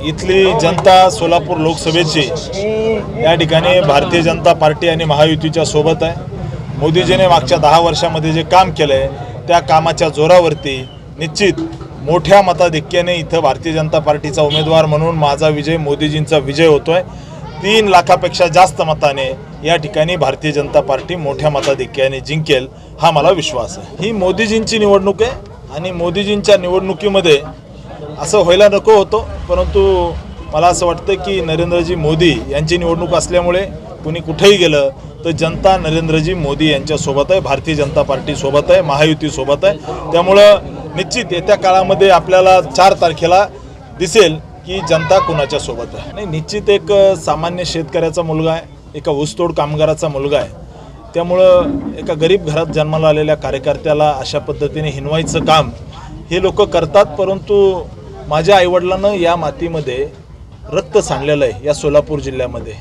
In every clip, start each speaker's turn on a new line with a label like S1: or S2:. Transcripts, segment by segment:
S1: इथली जनता सोलापूर लोकसभेची या ठिकाणी भारतीय जनता पार्टी आणि महायुतीच्या सोबत आहे. मोदीजीने मागच्या दहा वर्षामध्ये जे काम केलं आहे त्या कामाच्या जोरावरती निश्चित मोठ्या मताधिक्याने इथं भारतीय जनता पार्टीचा उमेदवार म्हणून माझा विजय मोदीजींचा विजय होतोय. तीन लाखापेक्षा जास्त मताने या ठिकाणी भारतीय जनता पार्टी मोठ्या मताधिक्याने जिंकेल हा मला विश्वास आहे. ही मोदीजींची निवडणूक आहे आणि मोदीजींच्या निवडणुकीमध्ये असं व्हायला नको होतं परंतु मला असं वाटतं की नरेंद्रजी मोदी यांची निवडणूक असल्यामुळे कुणी कुठेही गेलं तर जनता नरेंद्रजी मोदी यांच्यासोबत आहे भारतीय जनता पार्टीसोबत आहे महायुतीसोबत आहे. त्यामुळं निश्चित येत्या काळामध्ये आपल्याला चार तारखेला दिसेल की जनता कुणाच्या सोबत आहे. नाही निश्चित एक सामान्य शेतकऱ्याचा मुलगा आहे एका ऊसतोड कामगाराचा मुलगा आहे. त्यामुळं एका गरीब घरात जन्माला आलेल्या कार्यकर्त्याला अशा पद्धतीने हिनवायचं काम हे लोक करतात परंतु माझ्या आईवडिलांनं या मातीमध्ये रक्त सांडलेलं आहे या सोलापूर जिल्ह्यामध्ये.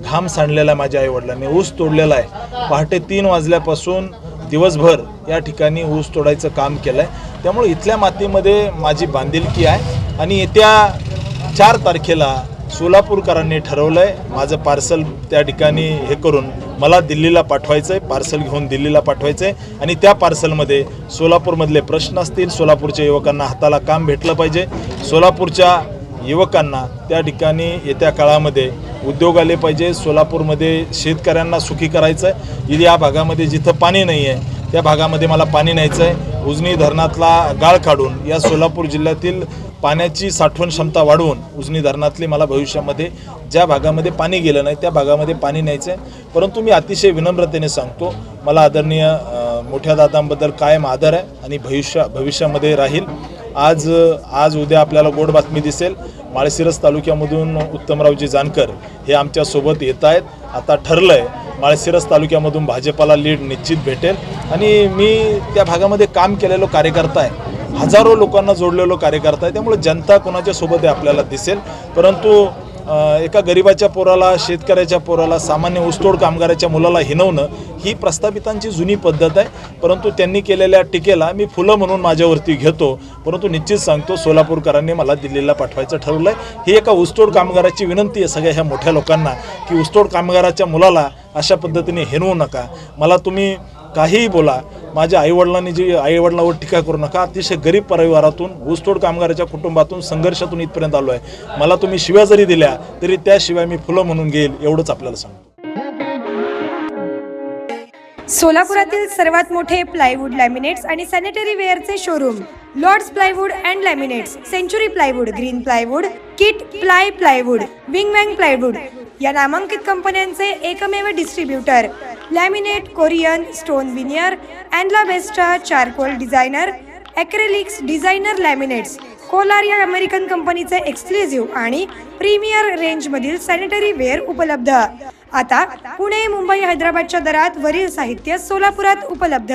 S1: घाम सांडलेला आहे माझ्या आईवडिलांनी ऊस तोडलेला आहे. पहाटे तीन वाजल्यापासून दिवसभर या ठिकाणी ऊस तोडायचं काम केलं आहे त्यामुळे इथल्या मातीमध्ये माझी बांधिलकी आहे आणि येत्या चार तारखेला सोलापूरकरांनी ठरवलं आहे माझं पार्सल त्या ठिकाणी हे करून मला दिल्लीला पाठवायचं आहे पार्सल घेऊन दिल्लीला पाठवायचं आहे आणि त्या पार्सलमध्ये सोलापूरमधले प्रश्न असतील सोलापूरच्या युवकांना हाताला काम भेटलं पाहिजे. सोलापूरच्या युवकांना त्या ठिकाणी येत्या काळामध्ये उद्योग आले पाहिजे. सोलापूरमध्ये शेतकऱ्यांना सुखी करायचं आहे या भागामध्ये जिथं पाणी नाही आहे त्या भागामध्ये मला पाणी न्यायचं आहे उजनी धरणातला गाळ काढून या सोलापूर जिल्ह्यातील पाण्याची साठवण क्षमता वाढवून उजनी धरणातली मला भविष्यामध्ये ज्या भागामध्ये पाणी गेलं नाही त्या भागामध्ये पाणी न्यायचं आहे परंतु मी अतिशय विनम्रतेने सांगतो मला आदरणीय मोठ्या दादांबद्दल कायम आदर आहे आणि भविष्या भविष्यामध्ये राहील. आज आज उद्या आपल्याला गोड बातमी दिसेल. माळशिरस तालुक्यामधून उत्तमरावजी जानकर हे आमच्यासोबत येत आहेत. आता ठरलं आहे माळशिरस तालुक्यामधून भाजपाला लीड निश्चित भेटेल. आणि मी त्या भागामध्ये काम केलेलो कार्यकर्ता आहे. हजारो लोकांना जोडलेलो कार्यकर्ता आहे. त्यामुळे जनता कोणाच्या सोबत आहे आपल्याला दिसेल. परंतु एका गरिबाच्या पोराला शेतकऱ्याच्या पोराला सामान्य ऊसतोड कामगाराच्या मुलाला हिनवणं ही प्रस्थापितांची जुनी पद्धत आहे. परंतु त्यांनी केलेल्या टीकेला मी फुलं म्हणून माझ्यावरती घेतो. परंतु निश्चित सांगतो सोलापूरकरांनी मला दिल्लीला पाठवायचं ठरवलं आहे ही एका ऊसतोड कामगाराची विनंती आहे सगळ्या ह्या मोठ्या लोकांना की ऊसतोड कामगाराच्या मुलाला अशा पद्धतीने हिनवू नका. मला तुम्ही काहीही बोला माझ्या आईवडिलांनी जी आईवडिलांवर टीका करू नका. अतिशय गरीब परिवारातून ऊसतोड कामगाराच्या कुटुंबातून संघर्षातून इथपर्यंत आलो आहे मला तुम्ही शिव्या जरी दिल्या तरी त्याशिवाय मी फुलं म्हणून घेईल एवढंच आपल्याला सांगतो.
S2: सोलापुरातील सर्वात मोठे प्लायवूड लॅमिनेट्स आणि sanitary वेअरचे showroom Lords plywood and laminates century plywood green plywood kit ply plywood wing wang plywood या नामांकित कंपन्यांचे एकमेव distributor. Laminate Corian stone veneer अँडला Besta charcoal designer acrylics designer laminates Kolar या अमेरिकन कंपनीचे एक्सक्लुझिव्ह आणि premier रेंजमधील sanitary ware उपलब्ध. आता पुणे मुंबई हैदराबादच्या दरात वरील साहित्य सोलापुरात उपलब्ध.